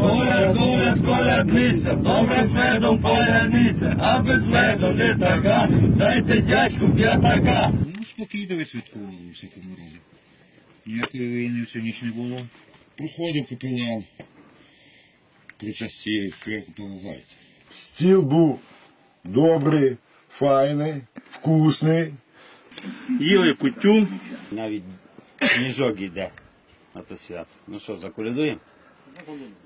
Коляд, коляд, колядниця, добре з медом поляниця, а без меду не така. Дайте дядьку п'ятака. Ну, спокійно відсвяткували у всякому разі. Ніякої війни всю ніч не було. Приходив капелан, причастів, що як полагається. Стіл був добрий, файний, вкусний. Їли кутю. Навіть сніжок іде на те свято. Ну що, заколядуємо?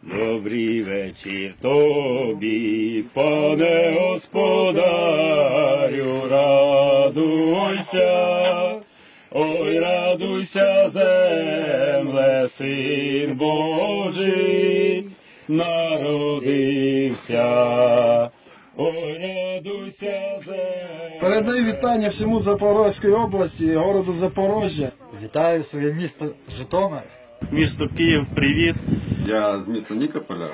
Добрий вечір тобі, пане господарю, радуйся, ой, радуйся, земле, син Божий, народився, ой, радуйся, земле. Передаю вітання всьому Запорозькій області городу Запорожжя. Вітаю своє місто Житомир. Місто Київ, привіт. Я з міста Нікополя.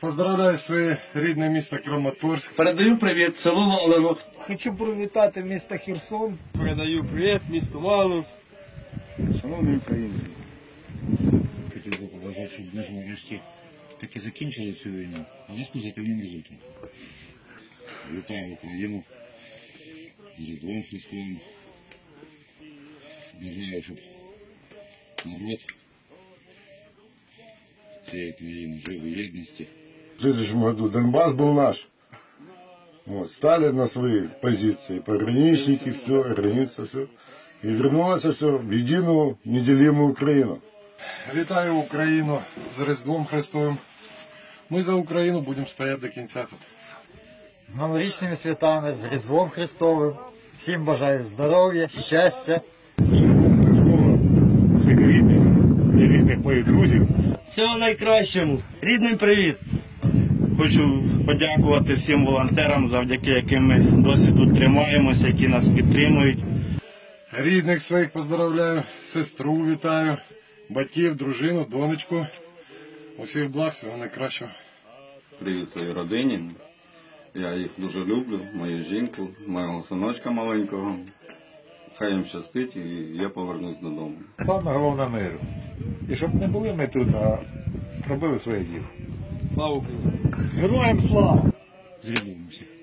Поздравляю своє рідне місто Краматорськ. Передаю привіт селу Волово. Хочу привітати місто Херсон. Передаю привіт місту Малинськ. Шановні українці, хотів би побажати, щоб ми ж нарешті таки закінчили цю війну, але з позитивним результатом. Вітаю Україну з Різдвом Христовим. Бажаю, щоб народ цієї країни жив у єдності. В следующем году Донбасс был наш. Вот, стали на свои позиции, пограничники, все, граница, все. И вернулось все в единую неделимую Украину. Вітаю Україну з Різдвом Христовим. Ми за Україну будемо стояти до кінця тут. З новорічними святами, з Різдвом Христовим. Всім бажаю здоров'я, щастя. Своїх рідних, рідних моїх друзів. Всього найкращому. Рідний привіт. Хочу подякувати всім волонтерам, завдяки яким ми досі тут тримаємося, які нас підтримують. Рідних своїх поздравляю, сестру вітаю, батьків, дружину, донечку. Усіх благ, всього найкращого. Привіт своїй родині. Я їх дуже люблю, мою жінку, моєго синочка маленького. Хай їм щастить і я повернусь додому. Саме головне миру. І щоб не були ми тут, а робили своє діло. Слава Україні! Героям слава! З Різдвом всіх.